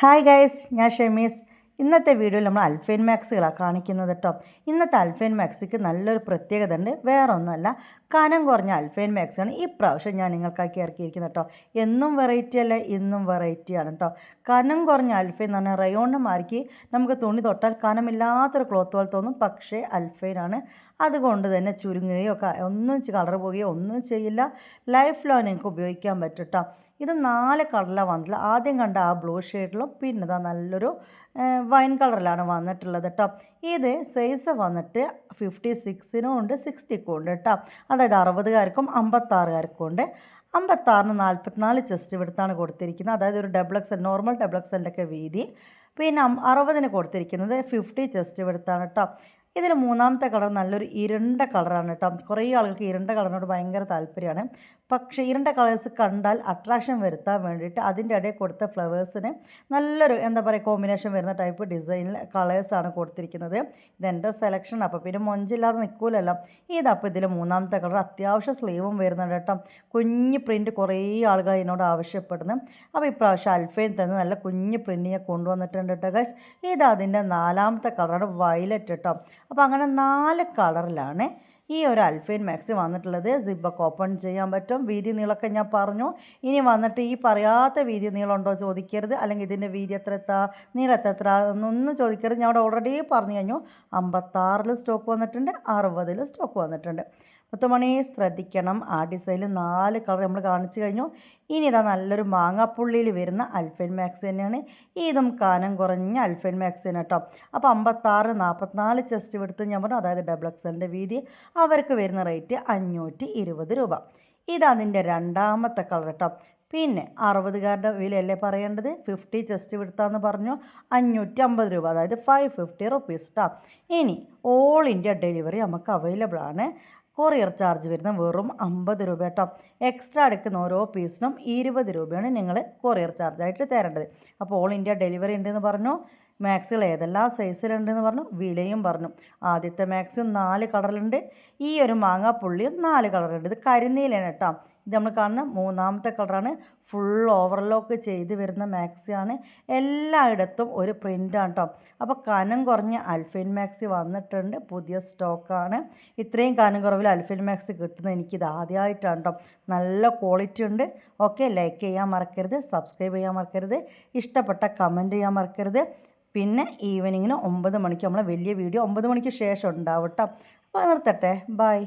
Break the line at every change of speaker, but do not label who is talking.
Hi guys ഞാൻ ഷെമീസ്. ഇന്നത്തെ വീഡിയോയിൽ നമ്മൾ അൽഫൈൻ മാക്സുകളാണ് കാണിക്കുന്നത് കേട്ടോ ഇന്നത്തെ അൽഫൈൻ മാക്സിക്ക് നല്ലൊരു പ്രത്യേകത ഉണ്ട്. വേറെ ഒന്നുമല്ല കനം കുറഞ്ഞ അൽഫൈൻ മാക്സാണ് ഈ പ്രാവശ്യം ഞാൻ നിങ്ങൾക്കാക്കി ഇറക്കിയിരിക്കുന്നത് കേട്ടോ എന്നും വെറൈറ്റി അല്ല? ഇന്നും വെറൈറ്റിയാണ് കേട്ടോ കനം കുറഞ്ഞ അൽഫൈൻ എന്ന് പറഞ്ഞാൽ റയോണിനെ മാറ്റി നമുക്ക് തുണി തൊട്ടാൽ കനമില്ലാത്തൊരു ക്ലോത്ത് പോലെ തോന്നും. പക്ഷേ അൽഫൈനാണ് അതുകൊണ്ട് തന്നെ ചുരുങ്ങുകയോ ഒന്നും കളർ പോവുകയോ ഒന്നും ചെയ്യില്ല. ലൈഫ് ലോ നിങ്ങൾക്ക് ഉപയോഗിക്കാൻ പറ്റും കേട്ടോ ഇത് നാല് കളറിലാണ് വന്നിട്ടുള്ളത് ആദ്യം കണ്ട ആ ബ്ലൂ ഷെയ്ഡിലും പിന്നെ ഇതാ നല്ലൊരു വൈൻ കളറിലാണ് വന്നിട്ടുള്ളത് കേട്ടോ ഇത് സൈസ് വന്നിട്ട് ഫിഫ്റ്റി സിക്സിനും ഉണ്ട് സിക്സ്റ്റിക്കും ഉണ്ട് കേട്ടോ അതായത് അറുപതുകാർക്കും അമ്പത്താറുകാർക്കും ഉണ്ട്. അമ്പത്താറിന് നാൽപ്പത്തിനാല് ചെസ്റ്റ് വിടുത്താണ് കൊടുത്തിരിക്കുന്നത്. അതായത് ഒരു ഡബിൾ എക്സൽ നോർമൽ ഒക്കെ വീതി. പിന്നെ അറുപതിന് കൊടുത്തിരിക്കുന്നത് ഫിഫ്റ്റി ചെസ്റ്റ് വിടുത്താണ് കേട്ടോ ഇതിൽ മൂന്നാമത്തെ കളർ നല്ലൊരു ഇരണ്ട കളറാണ് കേട്ടോ. കുറേ ആളുകൾക്ക് ഇരണ്ട കളറിനോട് ഭയങ്കര താല്പര്യമാണ്. പക്ഷേ ഇരണ്ട കളേഴ്സ് കണ്ടാൽ അട്രാക്ഷൻ വരുത്താൻ വേണ്ടിയിട്ട് അതിന്റെ ഇടയിൽ കൊടുത്ത ഫ്ലവേഴ്സിന് നല്ലൊരു എന്താ പറയുക കോമ്പിനേഷൻ വരുന്ന ടൈപ്പ് ഡിസൈനിൽ കളേഴ്സാണ് കൊടുത്തിരിക്കുന്നത്. ഇതെന്റെ സെലക്ഷൻ അപ്പോൾ പിന്നെ മൊഞ്ചില്ലാതെ നിൽക്കൂലല്ലോ. ഇതപ്പോൾ ഇതിൽ മൂന്നാമത്തെ കളർ. അത്യാവശ്യം സ്ലീവും വരുന്നുണ്ട് കേട്ടോ. കുഞ്ഞ് പ്രിന്റ് കുറേ ആളുകൾ എന്നോട് ആവശ്യപ്പെടുന്നു. അപ്പോൾ ഇപ്രാവശ്യം അൽഫയിൽ തന്നെ നല്ല കുഞ്ഞ് പ്രിന്റിനെ കൊണ്ടുവന്നിട്ടുണ്ട് കേട്ടോ ഗൈസ് ഇത് അതിന്റെ നാലാമത്തെ കളറാണ് വയലറ്റ് കേട്ടോ. അപ്പോൾ അങ്ങനെ നാല് കളറിലാണ് ഈ ഒരു അൽഫൈൻ മാക്സി വന്നിട്ടുള്ളത്. സിബൊക്കെ ഓപ്പൺ ചെയ്യാൻ പറ്റും. വീതി നീളമൊക്കെ ഞാൻ പറഞ്ഞു. ഇനി വന്നിട്ട് ഈ പറയാത്ത വീതി നീളമുണ്ടോ ചോദിക്കരുത്. അല്ലെങ്കിൽ ഇതിന്റെ വീതി എത്ര എത്താ നീളത്തെ എത്ര എന്നൊന്നും ചോദിക്കരുത്. ഞാൻ അവിടെ ഓൾറെഡി പറഞ്ഞു കഴിഞ്ഞു. അമ്പത്താറിൽ സ്റ്റോക്ക് വന്നിട്ടുണ്ട്. അറുപതിൽ സ്റ്റോക്ക് വന്നിട്ടുണ്ട്. മുത്തുമണി ശ്രദ്ധിക്കണം. ആ ഡിസൈനിൽ നാല് കളർ നമ്മൾ കാണിച്ചു കഴിഞ്ഞു. ഇനി ഇതാ നല്ലൊരു മാങ്ങാപ്പുള്ളിയിൽ വരുന്ന അൽഫൈൻ മാക്സ് തന്നെയാണ്. ഇതും കാനം കുറഞ്ഞ അൽഫൈൻ മാക്സ് തന്നെ കേട്ടോ. അപ്പോൾ അമ്പത്താറ് നാൽപ്പത്തിനാല് ചെസ്റ്റ് എടുത്ത് ഞാൻ പറഞ്ഞു അതായത് ഡബിൾ എക്സലിന്റെ വീതി അവർക്ക് വരുന്ന റേറ്റ് അഞ്ഞൂറ്റി ഇരുപത് രൂപ ഇതതിന്റെ രണ്ടാമത്തെ കളർ കേട്ടോ. പിന്നെ അറുപതുകാരുടെ വിലയല്ലേ പറയേണ്ടത്? ഫിഫ്റ്റി ചെസ്റ്റ് വിടുത്താന്ന് പറഞ്ഞു. അഞ്ഞൂറ്റി അമ്പത് രൂപ അതായത് ഫൈവ് ഫിഫ്റ്റി റുപ്പീസ് കേട്ടോ ഇനി ഓൾ ഇന്ത്യ ഡെലിവറി നമുക്ക് അവൈലബിൾ ആണ്. കൊറിയർ ചാർജ് വരുന്ന വെറും അമ്പത് രൂപ കേട്ടോ. എക്സ്ട്രാ എടുക്കുന്ന ഓരോ പീസിനും ഇരുപത് രൂപയാണ് നിങ്ങൾ കൊറിയർ ചാർജായിട്ട് തരേണ്ടത്. അപ്പോൾ ഓൾ ഇന്ത്യ ഡെലിവറി ഉണ്ടെന്ന് പറഞ്ഞു? മാക്സുകൾ ഏതെല്ലാം സൈസിലുണ്ടെന്ന് പറഞ്ഞു വിലയും പറഞ്ഞു. ആദ്യത്തെ മാക്സ് നാല് കളറിലുണ്ട് ഈ ഒരു മാങ്ങാപ്പുള്ളിയും നാല് കളറുണ്ട് ഇത് കരിനീലാണ് കേട്ടോ. ഇത് നമ്മൾ കാണുന്ന മൂന്നാമത്തെ കളറാണ് ഫുൾ ഓവർലോക്ക് ചെയ്ത് വരുന്ന മാക്സിയാണ് എല്ലായിടത്തും ഒരു പ്രിന്റാണ് കേട്ടോ. അപ്പോൾ കനം കുറഞ്ഞ അൽഫൈൻ മാക്സി വന്നിട്ടുണ്ട് പുതിയ സ്റ്റോക്കാണ് ഇത്രയും കനം കുറവിൽ അൽഫൈൻ മാക്സി കിട്ടുന്നത് എനിക്കിത് ആദ്യമായിട്ടാണ് കേട്ടോ. നല്ല ക്വാളിറ്റി ഉണ്ട്. ഓക്കെ ലൈക്ക് ചെയ്യാൻ മറക്കരുത് സബ്സ്ക്രൈബ് ചെയ്യാൻ മറക്കരുത്. ഇഷ്ടപ്പെട്ട കമന്റ് ചെയ്യാൻ മറക്കരുത്. പിന്നെ ഈവനിങ്ങിന് ഒമ്പത് മണിക്ക് നമ്മളെ വലിയ വീഡിയോ ഒമ്പത് മണിക്ക് ശേഷം ഉണ്ടാവും കേട്ടോ അപ്പോൾ നിർത്തട്ടെ. ബൈ